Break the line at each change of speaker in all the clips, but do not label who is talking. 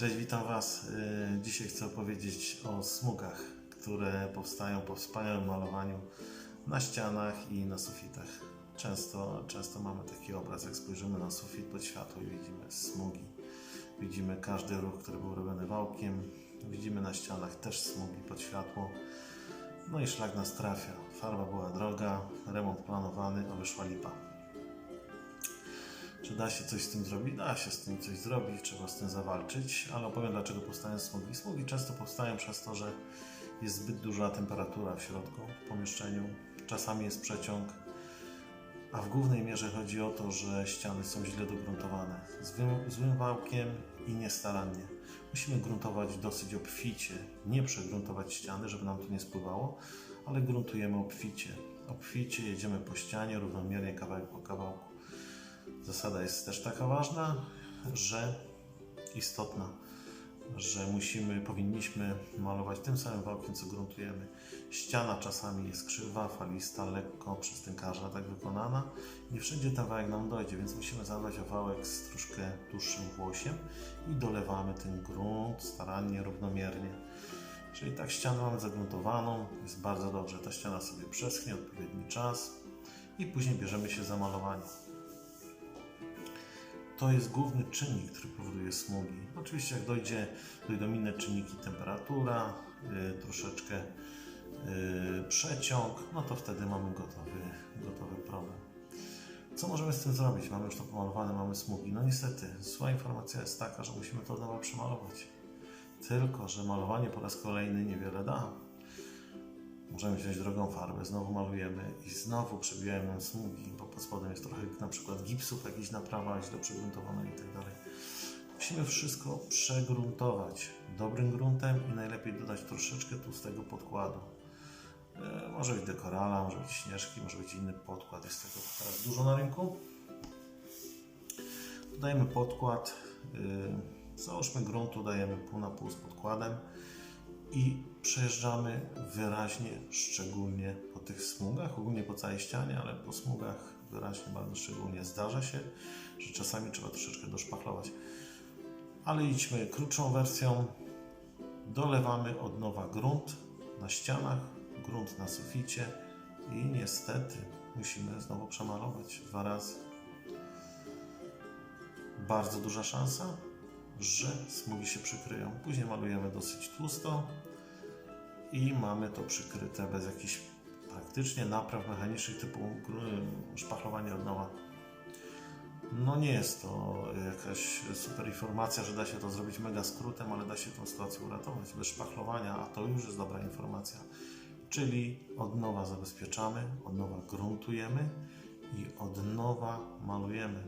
Cześć, witam Was. Yy, Dzisiaj chcę opowiedzieć o smugach, które powstają po wspaniałym malowaniu na ścianach i na sufitach. Często, często mamy taki obraz, jak spojrzymy na sufit pod światło i widzimy smugi. Widzimy każdy ruch, który był robiony wałkiem. Widzimy na ścianach też smugi pod światło. No i szlak nas trafia. Farba była droga, remont planowany, a wyszła lipa. Czy da się coś z tym zrobić? Da się z tym coś zrobić, trzeba z tym zawalczyć, ale opowiem dlaczego powstają smugi. Smugi często powstają przez to, że jest zbyt duża temperatura w środku, w pomieszczeniu. Czasami jest przeciąg, a w głównej mierze chodzi o to, że ściany są źle dogruntowane. Złym, złym wałkiem i niestarannie. Musimy gruntować dosyć obficie, nie przegruntować ściany, żeby nam to nie spływało, ale gruntujemy obficie. Obficie jedziemy po ścianie, równomiernie kawałek po kawałku. Zasada jest też taka ważna, że istotna, że musimy, powinniśmy malować tym samym wałkiem, co gruntujemy. Ściana czasami jest krzywa, falista, lekko przez tynkarza tak wykonana. Nie wszędzie ten wałek nam dojdzie, więc musimy zadbać o wałek z troszkę dłuższym włosiem i dolewamy ten grunt starannie, równomiernie. Czyli tak ścianę mamy zagruntowaną, jest bardzo dobrze. Ta ściana sobie przeschnie odpowiedni czas i później bierzemy się za malowanie. To jest główny czynnik, który powoduje smugi. Oczywiście, jak dojdzie, dojdą inne czynniki, temperatura, y, troszeczkę y, przeciąg, no to wtedy mamy gotowy, gotowy problem. Co możemy z tym zrobić? Mamy już to pomalowane, mamy smugi. No niestety, zła informacja jest taka, że musimy to od nowa przemalować. Tylko, że malowanie po raz kolejny niewiele da. Możemy wziąć drogą farbę, znowu malujemy i znowu przebijają nam smugi, bo pod spodem jest trochę na przykład gipsów, jakiś naprawa źle przegruntowana i tak dalej. Musimy wszystko przegruntować dobrym gruntem i najlepiej dodać troszeczkę tłustego podkładu. E, może być dekorala, może być śnieżki, może być inny podkład, jest tego teraz dużo na rynku. Dodajemy podkład, yy, załóżmy gruntu, dajemy pół na pół z podkładem i przejeżdżamy wyraźnie, szczególnie po tych smugach, ogólnie po całej ścianie, ale po smugach wyraźnie, bardzo szczególnie zdarza się, że czasami trzeba troszeczkę doszpachlować. Ale idźmy krótszą wersją. Dolewamy od nowa grunt na ścianach, grunt na suficie i niestety musimy znowu przemalować dwa razy. Bardzo duża szansa, że smugi się przykryją. Później malujemy dosyć tłusto i mamy to przykryte bez jakichś praktycznie napraw mechanicznych typu szpachlowanie od nowa. No nie jest to jakaś super informacja, że da się to zrobić mega skrótem, ale da się tę sytuację uratować bez szpachlowania, a to już jest dobra informacja. Czyli od nowa zabezpieczamy, od nowa gruntujemy i od nowa malujemy.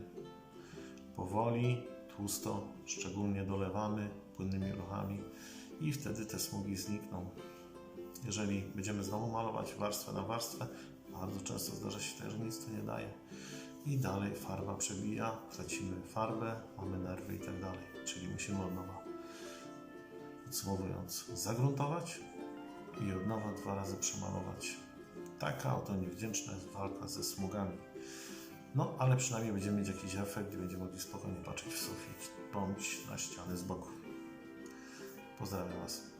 Powoli, tłusto, szczególnie dolewamy płynnymi ruchami i wtedy te smugi znikną. Jeżeli będziemy znowu malować warstwę na warstwę, bardzo często zdarza się tak, że nic to nie daje. I dalej farba przebija, tracimy farbę, mamy nerwy i tak dalej. Czyli musimy od nowa, podsumowując, zagruntować i od nowa dwa razy przemalować. Taka oto niewdzięczna jest walka ze smugami. No, ale przynajmniej będziemy mieć jakiś efekt i będziemy mogli spokojnie patrzeć w sufit bądź na ściany z boku. Pozdrawiam Was.